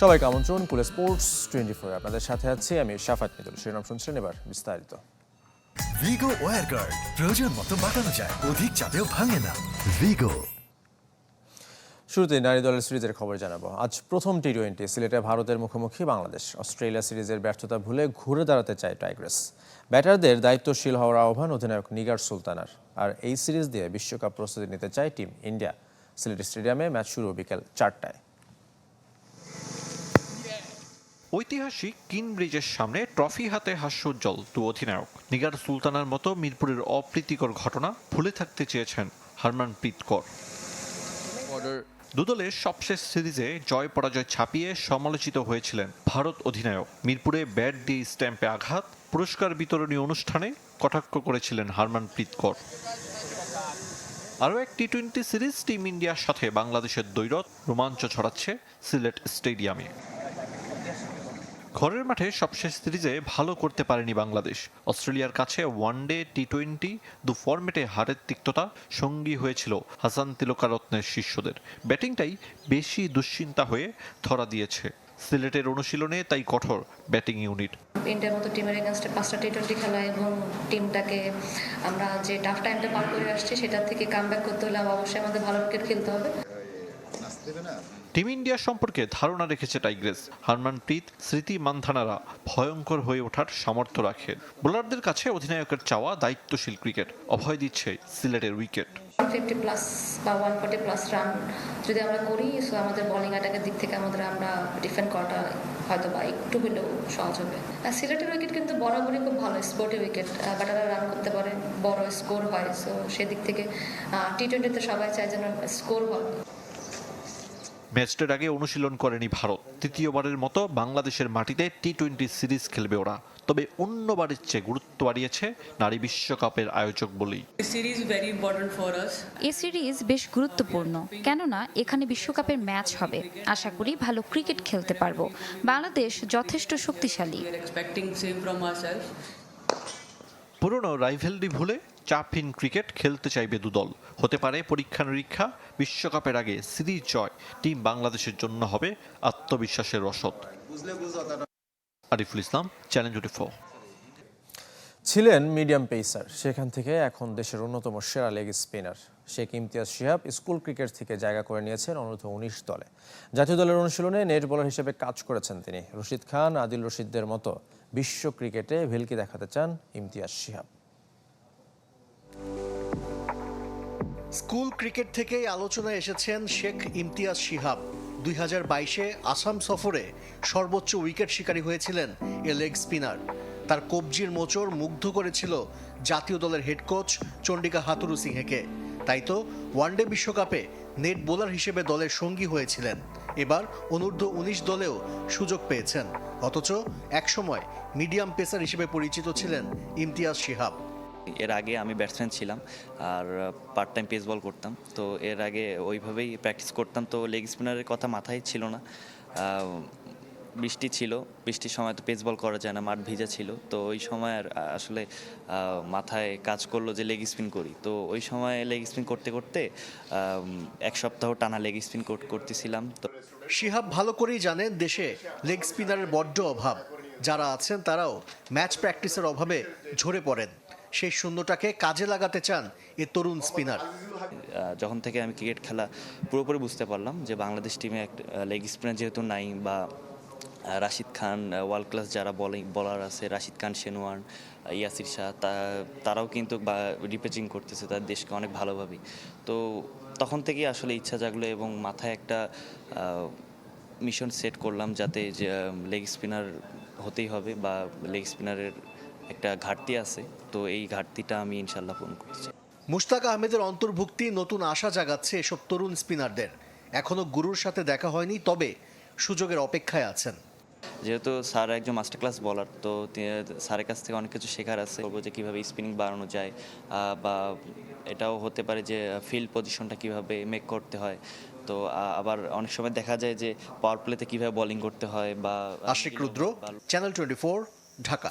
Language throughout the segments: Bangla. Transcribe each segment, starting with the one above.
সবাইকে আমন্ত্রণ কুলে স্পোর্টস টোয়েন্টি ফোর আপনাদের সাথে আছি। আমি শাফাত মিতুল। শিরোনাম শুনছিলেন এবার বিস্তারিত। ভিগো ওয়ার গার্ড প্রয়োজন মতো বাঁকানো যায় অধিক চাপেও ভাঙে না। ভিগো শুরুতে নারী দলের সিরিজের খবর জানাব। আজ প্রথম টি টোয়েন্টি সিলেটে ভারতের মুখোমুখি বাংলাদেশ। অস্ট্রেলিয়া সিরিজের ব্যর্থতা ভুলে ঘুরে দাঁড়াতে চায় টাইগ্রেস। ব্যাটারদের দায়িত্বশীল হওয়ার আহ্বান অধিনায়ক নিগার সুলতানার। আর এই সিরিজ দিয়ে বিশ্বকাপ প্রস্তুতি নিতে চায় টিম ইন্ডিয়া। সিলেট স্টেডিয়ামে ম্যাচ শুরু বিকেল চারটায়। ঐতিহাসিক কিন ব্রিজের সামনে ট্রফি হাতে হাস্যোজ্জ্বল দু অধিনায়ক। নিগার সুলতানার মতো মিরপুরের অপ্রীতিকর ঘটনা ভুলে থাকতে চেয়েছেন হারমানপ্রীত কর। দুদলের সবশেষ সিরিজে জয় পরাজয় ছাপিয়ে সমালোচিত হয়েছিলেন ভারত অধিনায়ক। মিরপুরে ব্যাট দিয়ে স্ট্যাম্পে আঘাত পুরস্কার বিতরণী অনুষ্ঠানে কটাক্ষ করেছিলেন হারমানপ্রীত কর। আরও এক টি টোয়েন্টি সিরিজ টিম ইন্ডিয়ার সাথে বাংলাদেশের দৈরত রোমাঞ্চ ছড়াচ্ছে সিলেট স্টেডিয়ামে। ঘরের মাঠে সবশেষ সিরিজে ভালো করতে পারেনি বাংলাদেশ। অস্ট্রেলিয়ার কাছে ওয়ানডে টি টোয়েন্টি দু ফরম্যাটে হারের তিক্ততা সঙ্গী হয়েছিল হাসান তিলকারত্নের শিষ্যদের। ব্যাটিংটাই বেশি দুশ্চিন্তা হয়ে ধরা দিয়েছে। সিলেটের অনুশীলনে তাই কঠোর ব্যাটিং ইউনিট ইন্ডিয়ার মতো টিমের এগেনস্টে পাঁচটা টি টোয়েন্টি খেলা এবং টিমটাকে আমরা যে টাফ টাইমটা পার করে আসছি সেটা থেকে কাম করতে হলে অবশ্যই আমাদের ভালো ক্রিকেট খেলতে হবে। টিম ইন্ডিয়া সম্পর্কে ধারণা রেখেছে টাইগ্রেস। হারমানপ্রীত স্মৃতি মান্ধানারা ভয়ঙ্কর হয়ে ওঠার সামর্থ্য রাখে বোলারদের কাছে অধিনায়কের চাওয়া দায়িত্বশীল ক্রিকেট। অভয় দিচ্ছে সিলেটের উইকেট। ফিফটি প্লাস বা ওয়ান ফোর্টি প্লাস রান যদি আমরা করি সো আমাদের বোলিং অ্যাটাকের দিক থেকে আমাদের আমরা ডিফেন্ড করাটা হয়তো বা একটু হলেও সহজ হবে। আর সিলেটের উইকেট কিন্তু বরাবরই খুব ভালো স্পোর্টি উইকেট ব্যাটাররা রান করতে পারে, বড় স্কোর হয় সো সেদিক থেকে টি টোয়েন্টিতে সবাই চায় যেন স্কোর হয়। ম্যাচটার আগে অনুশীলন করেনি ভারত। তৃতীয়বারের মতো বাংলাদেশের মাটিতে টি টোয়েন্টি সিরিজ খেলবে ওরা। তবে অন্যবারের চেয়ে গুরুত্ব বাড়িয়েছে নারী বিশ্বকাপের আয়োজক বলেই. এ সিরিজ বেশ গুরুত্বপূর্ণ কেননা এখানে বিশ্বকাপের ম্যাচ হবে। আশা করি ভালো ক্রিকেট খেলতে পারব। বাংলাদেশ যথেষ্ট শক্তিশালী. পুরনো রাইভেলরি ভুলে চাপহীন ক্রিকেট খেলতে চাইবে দুদল। হতে পারে পরীক্ষা নিরীক্ষা, বিশ্বকাপের আগে সিরিজ জয়। টিম বাংলাদেশের জন্য হবে আত্মবিশ্বাসের রসদ। Ariful Islam challenge four. ছিলেন মিডিয়াম পেসার, সেখান থেকে এখন দেশের অন্যতম সেরা leg spinner. Sheikh Imtiaz Shihab school cricket থেকে জায়গা করে নিয়েছেন অনূর্ধ্ব উনিশ দলে। জাতীয় দলের অনুশীলনে নেট বোলার হিসেবে কাজ করেছেন তিনি। রশিদ খান, আদিল রশিদদের মতো বিশ্ব ক্রিকেটে ভেলকি দেখাতে চান ইমতিয়াজ শিহাব। স্কুল ক্রিকেট থেকেই আলোচনায় এসেছেন শেখ ইমতিয়াজ শিহাব। দুই হাজার বাইশে আসাম সফরে সর্বোচ্চ উইকেট শিকারী হয়েছিলেন এ লেগ স্পিনার। তার কবজির মোচড় মুগ্ধ করেছিল জাতীয় দলের হেড কোচ চন্ডিকা হাতুরু সিংহেকে। তাই তো ওয়ানডে বিশ্বকাপে নেট বোলার হিসেবে দলের সঙ্গী হয়েছিলেন। এবার অনূর্ধ্ব উনিশ দলেও সুযোগ পেয়েছেন। অথচ একসময় মিডিয়াম পেসার হিসেবে পরিচিত ছিলেন ইমতিয়াজ শিহাব। এর আগে আমি ব্যাটসম্যান ছিলাম আর পার্ট টাইম পেস বল করতাম। তো এর আগে ওইভাবেই প্র্যাকটিস করতাম। তো লেগ স্পিনারের কথা মাথায় ছিল না। বৃষ্টি ছিল। বৃষ্টির সময় তো পেস বল করা যায় না, মাঠ ভিজা ছিল। তো ওই সময় আর আসলে মাথায় কাজ করল যে লেগ স্পিন করি। তো ওই সময় লেগ স্পিন করতে করতে এক সপ্তাহ টানা লেগ স্পিন করতেছিলাম। তো শিহাব ভালো করেই জানেন দেশে লেগ স্পিনারের বড্ড অভাব। যারা আছেন তারাও ম্যাচ প্র্যাকটিসের অভাবে ঝরে পড়েন। সেই শূন্যটাকে কাজে লাগাতে চান এ তরুণ স্পিনার। যখন থেকে আমি ক্রিকেট খেলা পুরোপুরি বুঝতে পারলাম যে বাংলাদেশ টিমে একটা লেগ স্পিনার যেহেতু নাই বা রাশিদ খান ওয়ার্ল্ড ক্লাস যারা বলিং বলার আছে, রাশিদ খান শেনওয়ান ইয়াসির শাহ তারাও কিন্তু রিপ্রেজেন্ট করতেছে তার দেশকে অনেক ভালোভাবে। তো তখন থেকেই আসলে ইচ্ছা জাগলো এবং মাথায় একটা মিশন সেট করলাম যাতে লেগ স্পিনার হতেই হবে বা লেগ স্পিনারের একটা ঘাটতি আছে তো এই ঘাটতিটা আমি ইনশাল্লাহ পূরণ করতে চাই। মুশতাক আহমেদের অন্তর্ভুক্তি নতুন আশা জাগাচ্ছে এসব তরুণ স্পিনারদের। এখনও গুরুর সাথে দেখা হয়নি তবে সুযোগের অপেক্ষায় আছেন। যেহেতু স্যার একজন মাস্টার ক্লাস বলার তো স্যারের কাছ থেকে অনেক কিছু শেখার আছে। বলব যে কীভাবে স্পিনিং বাড়ানো যায় বা এটাও হতে পারে যে ফিল্ড পজিশনটা কীভাবে মেক করতে হয়। তো আবার অনেক সময় দেখা যায় যে পাওয়ার প্লেতে কীভাবে বোলিং করতে হয় বা Ashiq Rudra channel twenty Dhaka.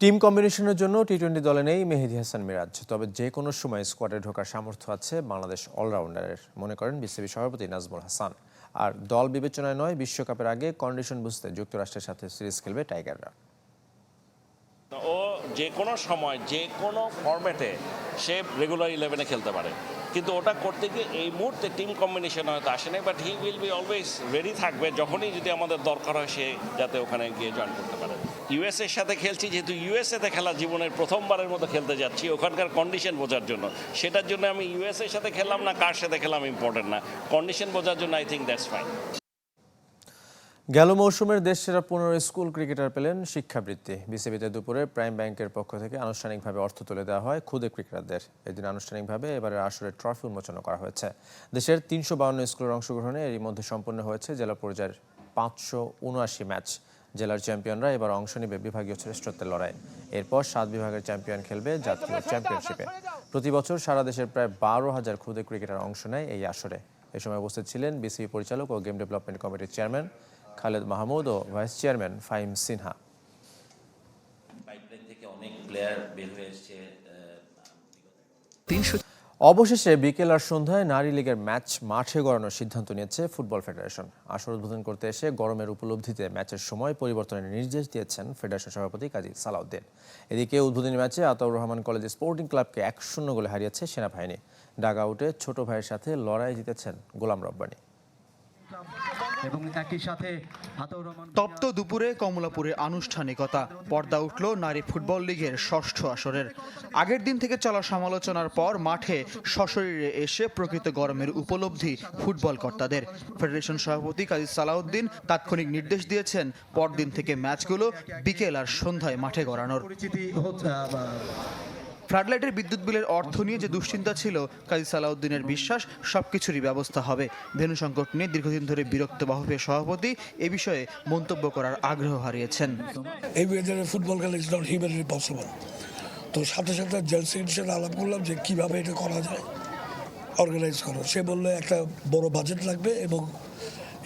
Team কম্বিনেশনের জন্য টি টোয়েন্টি দলে নেই মেহেদি হাসান মিরাজ। তবে যে কোনো সময় স্কোয়াডে ঢোকার সামর্থ্য আছে বাংলাদেশ অলরাউন্ডারের, মনে করেন বিসিবি সভাপতি নাজমুল হাসান। আর দল বিবেচনায় নয়, বিশ্বকাপের আগে কন্ডিশন বুঝতে যুক্তরাষ্ট্রের সাথে সিরিজ খেলবে টাইগাররা। ও যে কোনো সময়, যে কোনো ফরম্যাটে সে রেগুলার ইলেভেনে খেলতে পারে। কিন্তু ওটা করতে গিয়ে এই মুহূর্তে টিম কম্বিনেশন হয়তো আসে নাই but he will be always ready থাকবে, যখনই যদি আমাদের দরকার হয় সে যাতে ওখানে গিয়ে জয়েন করতে পারে। ইউএসএর সাথে খেলছি, যেহেতু ইউএসএতে খেলা জীবনের প্রথমবারের মতো খেলতে যাচ্ছি, ওখানকার কন্ডিশন বোঝার জন্য। সেটার জন্য আমি ইউএসএর সাথে খেললাম না, কার সাথে খেললাম ইম্পর্টেন্ট না। কন্ডিশন বোঝার জন্য আই থিঙ্ক দ্যাটস ফাইন গেল মৌসুমের দেশ সেরা পনেরো স্কুল ক্রিকেটার পেলেন শিক্ষাবৃত্তি। বিসিবিতে দুপুরে প্রাইম ব্যাংকের পক্ষ থেকে আনুষ্ঠানিকভাবে অর্থ তুলে দেওয়া হয় খুদে ক্রিকেটারদের। এদিন আনুষ্ঠানিকভাবে এবারের আসরে ট্রফি উন্মোচন করা হয়েছে। দেশের তিনশো বাউন্ন স্কুলের অংশগ্রহণে এরই মধ্যে সম্পন্ন হয়েছে জেলা পর্যায়ের পাঁচশো উনআশি ম্যাচ। জেলার চ্যাম্পিয়নরা এবার অংশ নেবে বিভাগীয় শ্রেষ্ঠত্বের লড়াই এরপর সাত বিভাগের চ্যাম্পিয়ন খেলবে জাতীয় চ্যাম্পিয়নশিপে। প্রতি বছর সারা দেশের প্রায় বারো হাজার ক্ষুদে ক্রিকেটার অংশ নেয় এই আসরে। এ সময় উপস্থিত ছিলেন বিসিবি পরিচালক ও গেম ডেভেলপমেন্ট কমিটির চেয়ারম্যান খালেদ মাহমুদ ও ভাইস চেয়ারম্যান ফাইম সিনহা। থেকে অনেক প্লেয়ার বের হয়ে এসছে। অবশেষে বিকেল আর সন্ধ্যায় নারী লীগের ম্যাচ মাঠে গড়ানোর সিদ্ধান্ত নিয়েছে ফুটবল ফেডারেশন। আসর উদ্বোধন করতে এসে গরমের উপলব্ধিতে ম্যাচের সময় পরিবর্তনের নির্দেশ দিয়েছেন ফেডারেশন সভাপতি কাজী সালাউদ্দিন। এদিকে উদ্বোধনী ম্যাচে আতাউর রহমান কলেজ স্পোর্টিং ক্লাবকে এক শূন্য গোলে হারিয়েছে সেনাবাহিনী। ডাগ আউটে ছোট ভাইয়ের সাথে লড়াই জিতেছেন গোলাম রব্বানী। এবং একই সাথে তপ্ত দুপুরে কমলাপুরে আনুষ্ঠানিকতা। পর্দা উঠল নারী ফুটবল লীগের ষষ্ঠ আসরের। আগের দিন থেকে চলা সমালোচনার পর মাঠে সশরীরে এসে প্রকৃত গরমের উপলব্ধি ফুটবল কর্তাদের। ফেডারেশন সভাপতি কাজী সালাউদ্দিন তাৎক্ষণিক নির্দেশ দিয়েছেন পরদিন থেকে ম্যাচগুলো বিকেল আর সন্ধ্যায় মাঠে গড়ানোর। ফ্লাডলাইটের বিদ্যুৎ বিলের অর্থ নিয়ে যে দুশ্চিন্তা ছিল, কাজী সালাউদ্দিনের বিশ্বাস, সবকিছুরই ব্যবস্থা হবে। ভেনু সংকট নিয়ে দীর্ঘদিন ধরে বিরক্ত বাহুপের সভাপতি এ বিষয়ে মন্তব্য করার আগ্রহ হারিয়েছেন। তো সাথে সাথে জেলসির সাথে আলাপ করলাম যে কীভাবে এটা করা যায় অর্গানাইজ করো। সে বলল, একটা বড় বাজেট লাগবে এবং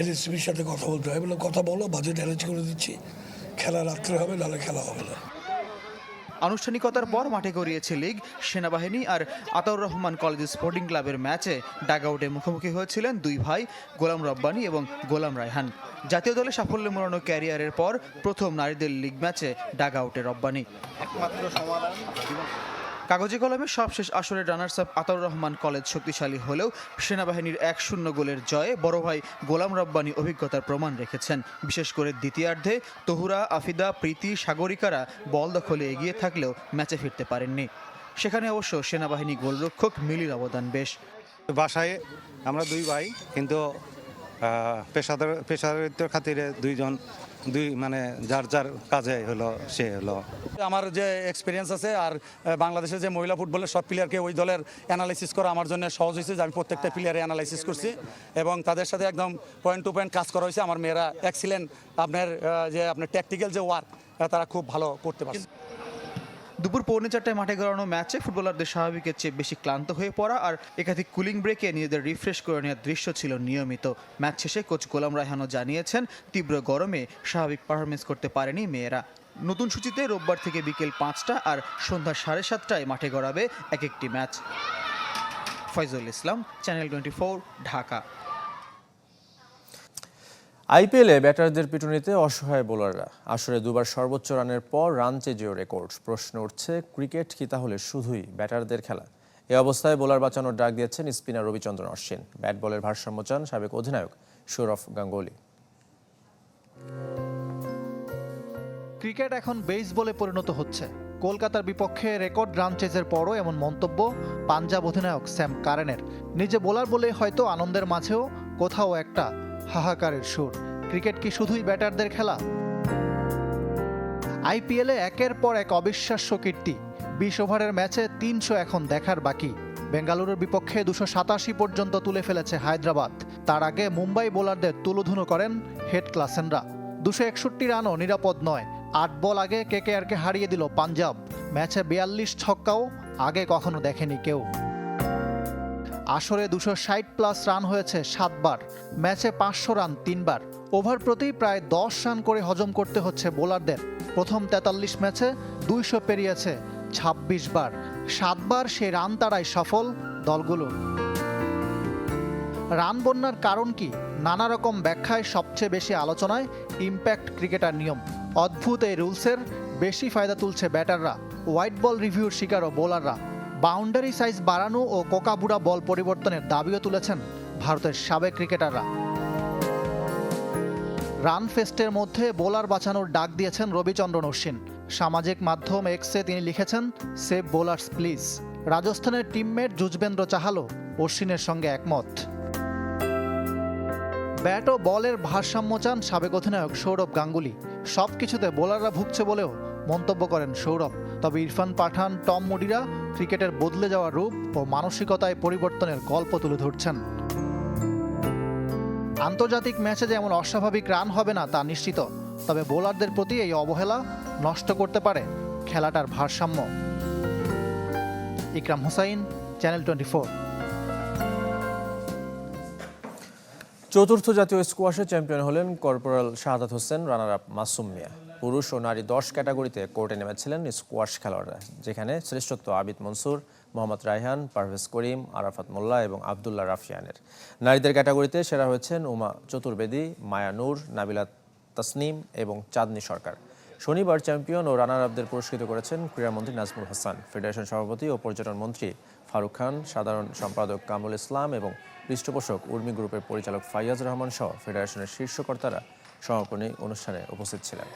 এনএসসিবির সাথে কথা বলতে হবে। কথা বলো বাজেট অ্যারেঞ্জ করে দিচ্ছি। খেলা রাত্রে হবে, নাহলে খেলা হবে না। আনুষ্ঠানিকতার পর মাঠে গড়িয়েছে লিগ, সেনাবাহিনী আর আতাউর রহমান কলেজ স্পোর্টিং ক্লাবের ম্যাচে ডাগআউটে মুখোমুখি হয়েছিলেন দুই ভাই, গোলাম রব্বানি এবং গোলাম রায়হান। জাতীয় দলে সাফল্য মোড়ানো ক্যারিয়ারের পর প্রথম নারীদের লিগ ম্যাচে ডাগআউটে রব্বানি। কাগজে কলমে সবশেষ আসরে runners up Ataur Rahman college শক্তিশালী হলেও সেনাবাহিনীর এক শূন্য গোলের জয়ে বড় ভাই গোলাম রব্বানি অভিজ্ঞতার প্রমাণ রেখেছেন। বিশেষ করে দ্বিতীয়ার্ধে তহুরা, আফিদা, প্রীতি, সাগরিকারা বল দখলে এগিয়ে থাকলেও ম্যাচে ফিরতে পারেননি। সেখানে অবশ্য সেনাবাহিনী গোলরক্ষক মিলির অবদান বেশ। বাসায় আমরা দুই ভাই, কিন্তু পেশাদার, পেশাদারিত্বের খাতিরে দুইজন, দুই মানে যার যার কাজে হলো, সে হলো। আমার যে এক্সপিরিয়েন্স আছে আর বাংলাদেশের যে মহিলা ফুটবলের সব প্লেয়ারকে ওই দলের অ্যানালাইসিস করা আমার জন্য সহজ হয়েছে যে আমি প্রত্যেকটা প্লেয়ারে অ্যানালাইসিস করছি। এবং তাদের সাথে একদম পয়েন্ট টু পয়েন্ট কাজ করা হয়েছে। আমার মেয়েরা এক্সিলেন্ট আপনার যে আপনার ট্যাকটিক্যাল যে ওয়ার্ক তারা খুব ভালো করতে পারছে। দুপুর পৌনে চারটায় মাঠে গড়ানো ম্যাচে ফুটবলারদের স্বাভাবিকের চেয়ে বেশি ক্লান্ত হয়ে পড়া আর একাধিক কুলিং ব্রেকে নিজেদের রিফ্রেশ করে নেওয়ার দৃশ্য ছিল নিয়মিত। ম্যাচ শেষে কোচ গোলাম রায়হানও জানিয়েছেন, তীব্র গরমে স্বাভাবিক পারফরমেন্স করতে পারেনি মেয়েরা। নতুন সূচিতে রোববার থেকে বিকেল পাঁচটা আর সন্ধ্যা সাড়ে সাতটায় মাঠে গড়াবে এক একটি match. Faizul Islam, channel twenty Dhaka. আইপিএলে ব্যাটারদের পিটুনিতে অসহায় বোলাররা। আসরে দুবার সর্বোচ্চ রানের পর রান চেজেও রেকর্ড। প্রশ্ন উঠছে, ক্রিকেট কি তাহলে শুধুই ব্যাটারদের খেলা? এ অবস্থায় বোলার বাঁচানোর ডাক দিয়েছেন স্পিনার রবিচন্দ্রন অশ্বিন। ব্যাট বলের ভারসাম্য চান সাবেক অধিনায়ক সৌরভ গাঙ্গুলি। ক্রিকেট এখন বেসবলে পরিণত হচ্ছে। কলকাতার বিপক্ষে রেকর্ড রান চেজের পরও এমন মন্তব্য পাঞ্জাব অধিনায়ক স্যাম কারেনের। নিজে বোলার বলে হয়তো আনন্দের মাঝেও কোথাও একটা হাহাকারের সুর। ক্রিকেট কি শুধুই ব্যাটারদের খেলা? আইপিএলে একের পর এক অবিশ্বাস্য কীর্তি। বিশ ওভারের ম্যাচে তিনশো এখন দেখার বাকি। বেঙ্গালুরুর বিপক্ষে দুশো সাতাশি পর্যন্ত তুলে ফেলেছে হায়দ্রাবাদ। তার আগে মুম্বাই বোলারদের তুলোধুনো করেন হেড ক্লাসেনরা। দুশো একষট্টি রানও নিরাপদ নয়। আট বল আগে কেকেআরকে হারিয়ে দিল পাঞ্জাব। ম্যাচে বিয়াল্লিশ ছক্কাও আগে কখনো দেখেনি কেউ। আসরে দুশো ষাট প্লাস রান হয়েছে সাতবার। ম্যাচে পাঁচশো রান তিনবার। ওভার প্রতি প্রায় দশ রান করে হজম করতে হচ্ছে বোলারদের। প্রথম তেতাল্লিশ ম্যাচে দুইশো পেরিয়েছে ২৬ বার। সাতবার সেই রান তাড়ায় সফল দলগুলো। রান বন্যার কারণ কি? নানা রকম ব্যাখ্যায় সবচেয়ে বেশি আলোচনায় ইম্প্যাক্ট ক্রিকেটার নিয়ম। অদ্ভুত এই রুলসের বেশি ফায়দা তুলছে ব্যাটাররা। হোয়াইট বল রিভিউর শিকারও বোলাররা বাউন্ডারি সাইজ বাড়ানো ও কোকাবুড়া বল পরিবর্তনের দাবিও তুলেছেন ভারতের সাবেক ক্রিকেটাররা। রান ফেস্টের মধ্যে বোলার বাঁচানোর ডাক দিয়েছেন রবিচন্দ্রন অশ্বিন। সামাজিক মাধ্যম এক্সে তিনি লিখেছেন, সেভ বোলার্স, প্লিজ। রাজস্থানের টিমমেট যুজবেন্দ্র চাহালও অশ্বিনের সঙ্গে একমত। ব্যাট ও বলের ভারসাম্য চান সাবেক অধিনায়ক সৌরভ গাঙ্গুলি। সব কিছুতে বোলাররা ভুগছে বলেও মন্তব্য করেন সৌরভ। তবে ইরফান পাঠান, টম মুডিরা ক্রিকেটের বদলে যাওয়া রূপ ও মানসিকতায় পরিবর্তনের গল্প তুলে ধরছেন। আন্তর্জাতিক ম্যাচে যেমন অস্বাভাবিক রান হবে না তা নিশ্চিত, তবে বোলারদের প্রতি এই অবহেলা নষ্ট করতে পারে খেলাটার ভারসাম্য। Ikram Hussain, Channel twenty four. চতুর্থ জাতীয় স্কোয়াশে চ্যাম্পিয়ন হলেন corporal Shahadat Hossain, runner up Masum Mia. পুরুষ ও নারী দশ ক্যাটাগরিতে কোর্টে নেমেছিলেন স্কোয়াশ খেলোয়াড়রা, যেখানে শ্রেষ্ঠত্ব আবিদ মনসুর, মোহাম্মদ রায়হান, পারভেজ করিম, আরাফাত মোল্লা এবং আবদুল্লাহ রাফিয়ানের। নারীদের ক্যাটাগরিতে সেরা হয়েছেন উমা চতুর্বেদী, মায়া নূর, নাবিলা তাসনিম এবং চাঁদনি সরকার। শনিবার চ্যাম্পিয়ন ও রানার আপদের পুরস্কৃত করেছেন ক্রীড়ামন্ত্রী নাজমুল হাসান, ফেডারেশন সভাপতি ও পর্যটন মন্ত্রী ফারুক খান, সাধারণ সম্পাদক কামরুল ইসলাম এবং পৃষ্ঠপোষক উর্মি গ্রুপের পরিচালক ফাইয়াজ রহমান সহ ফেডারেশনের শীর্ষকর্তারা সমাপনী অনুষ্ঠানে উপস্থিত ছিলেন।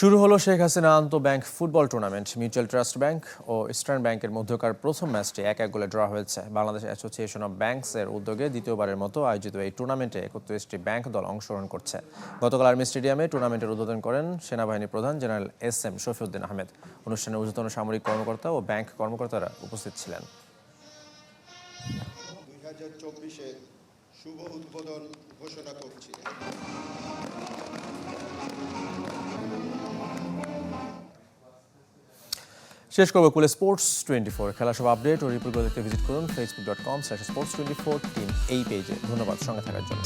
শুরু হলো শেখ হাসিনা আন্ত bank football tournament. Mutual trust bank ও ইস্টার্ন ব্যাংকের মধ্যকার প্রথম ম্যাচটি এক এক গোলে ড্র হয়েছে। বাংলাদেশ অ্যাসোসিয়েশন অব ব্যাংকস এর উদ্যোগে দ্বিতীয়বারের মতো আয়োজিত এই টুর্নামেন্টে একত্রিশটি ব্যাংক দল অংশগ্রহণ করছে। গতকাল আর্মি স্টেডিয়ামে টুর্নামেন্টের উদ্বোধন করেন সেনাবাহিনী প্রধান general S M Shafiuddin Ahmed. অনুষ্ঠানে ঊর্ধ্বতন সামরিক কর্মকর্তা ও ব্যাংক কর্মকর্তারা উপস্থিত ছিলেন। শুভ উদ্বোধন ঘোষণা করছি। শেষ করব কুলে স্পোর্টস টোয়েন্টি ফোর খেলা সব আপডেট ও রিপোর্টগুলো দেখতে ভিজিট করুন Facebook dot com slash sports twenty four team এই পেজে ধন্যবাদ সঙ্গে থাকার জন্য।